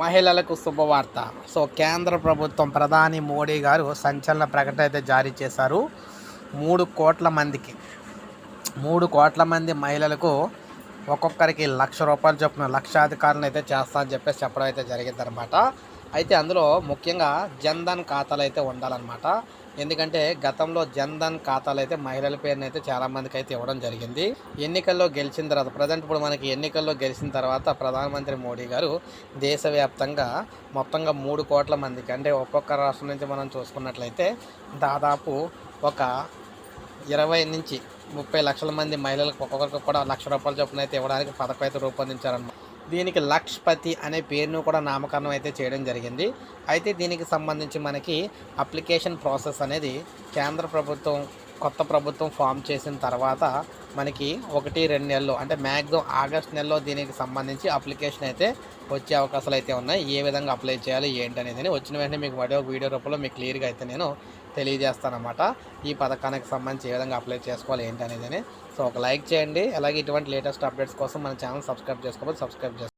మహిళలకు శుభవార్త. సో కేంద్ర ప్రభుత్వం ప్రధాని మోడీ గారు సంచలన ప్రకటన అయితే జారీ చేశారు. మూడు కోట్ల మందికి మూడు కోట్ల మంది మహిళలకు ఒక్కొక్కరికి లక్ష రూపాయలు చొప్పున లక్షాధికారులను అయితే చేస్తా అని చెప్పేసి చెప్పడం అయితే జరిగిందనమాట అయితే అందులో ముఖ్యంగా జన్ధన్ ఖాతాలు అయితే ఉండాలన్నమాట. ఎందుకంటే గతంలో జన్ధన్ ఖాతాలు అయితే మహిళల పేరున అయితే చాలామందికి అయితే ఇవ్వడం జరిగింది. ఎన్నికల్లో గెలిచిన తర్వాత ప్రజెంట్ ఇప్పుడు మనకి ఎన్నికల్లో గెలిచిన తర్వాత ప్రధానమంత్రి మోడీ గారు దేశవ్యాప్తంగా మొత్తంగా మూడు కోట్ల మందికి అంటే ఒక్కొక్క రాష్ట్రం నుంచి మనం చూసుకున్నట్లయితే దాదాపు ఒక ఇరవై నుంచి ముప్పై లక్షల మంది మహిళలకు ఒక్కొక్కరికి కూడా లక్ష రూపాయల చొప్పున అయితే ఇవ్వడానికి పథకం అయితే రూపొందించారన్నమాట. దీనికి లక్ష్పతి అనే పేరును కూడా నామకరణం అయితే చేయడం జరిగింది. అయితే దీనికి సంబంధించి మనకి అప్లికేషన్ ప్రాసెస్ అనేది కేంద్ర ప్రభుత్వం కొత్త ప్రభుత్వం ఫామ్ చేసిన తర్వాత మనకి ఒకటి రెండు నెలలు అంటే మ్యాక్సిమం ఆగస్ట్ నెలలో దీనికి సంబంధించి అప్లికేషన్ అయితే వచ్చే అవకాశాలు అయితే ఉన్నాయి. ఏ విధంగా అప్లై చేయాలి ఏంటి అనేది వచ్చిన వెంటనే మీకు వీడియో వీడియో రూపంలో మీకు క్లియర్గా అయితే నేను తెలియజేస్తానమాట ఈ పథకానికి సంబంధించి ఏ విధంగా అప్లై చేసుకోవాలి ఏంటి అనేది. సో ఒక లైక్ చేయండి. అలాగే ఇటువంటి లేటెస్ట్ అప్డేట్స్ కోసం మన ఛానల్ సబ్స్క్రైబ్ చేసుకోవాలి సబ్స్క్రైబ్ చేసుకోండి